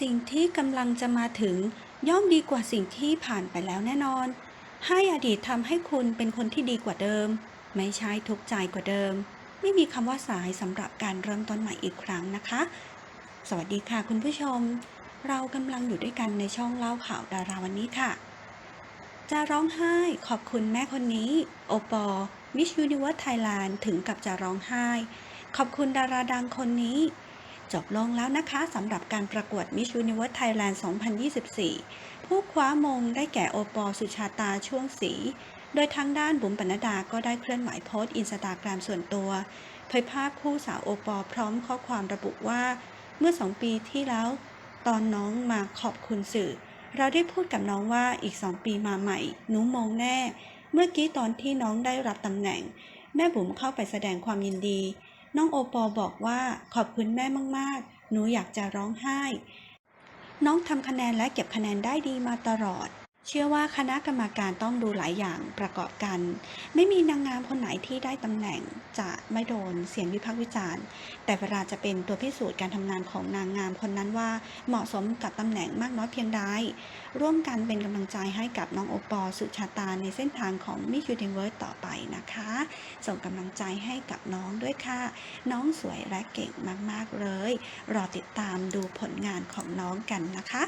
สิ่งที่กำลังจะมาถึงย่อมดีกว่าสิ่งที่ผ่านไปแล้วแน่นอน ให้อดีตทำให้คุณเป็นคนที่ดีกว่าเดิม ไม่ใช่ทุกข์ใจกว่าเดิม ไม่มีคำว่าสายสำหรับการเริ่มต้นใหม่อีกครั้งนะคะ สวัสดีค่ะคุณผู้ชม เรากำลังอยู่ด้วยกันในช่องเล่าข่าวดาราวันนี้ค่ะ จะร้องไห้ขอบคุณแม่คนนี้ โอปอมิช s ูนิเวิร์สไทยแลนด์ถึงกับจะร้องไห้ ขอบคุณดาราดังคนนี้ จบลงแล้วนะคะสำหรับการประกวด Miss Universe Thailand 2024 ผู้คว้ามงได้แก่โอปอสุชาตาช่วงสี โดยทางด้านบุ๋มปนัดดาก็ได้เคลื่อนไหวโพสต์อินสตาแกรมส่วนตัวเผยภาพคู่สาวโอปอพร้อมข้อความระบุว่า เมื่อสองปีที่แล้ว ตอนน้องมาขอบคุณสื่อ เราได้พูดกับน้องว่าอีกสองปีมาใหม่หนูมงแน่ เมื่อกี้ตอนที่น้องได้รับตำแหน่ง แม่บุ๋มเข้าไปแสดงความยินดี น้องโอปอบอกว่าขอบคุณแม่มากๆ หนูอยากจะร้องไห้ น้องทำคะแนนและเก็บคะแนนได้ดีมาตลอด เชื่อว่าคณะกรรมการต้องดูหลายอย่างประกอบกัน ไม่มีนางงามคนไหนที่ได้ตำแหน่งจะไม่โดนเสียงวิพากษ์วิจารณ์ แต่เวลาจะเป็นตัวพิสูจน์การทำงานของนางงามคนนั้นว่าเหมาะสมกับตำแหน่งมากน้อยเพียงใด ร่วมกันเป็นกำลังใจให้กับน้องโอปอสุชาตาในเส้นทางของ Miss Universe ต่อไปนะคะ ส่งกำลังใจให้กับน้องด้วยค่ะ น้องสวยและเก่งมากๆเลย รอติดตามดูผลงานของน้องกันนะคะ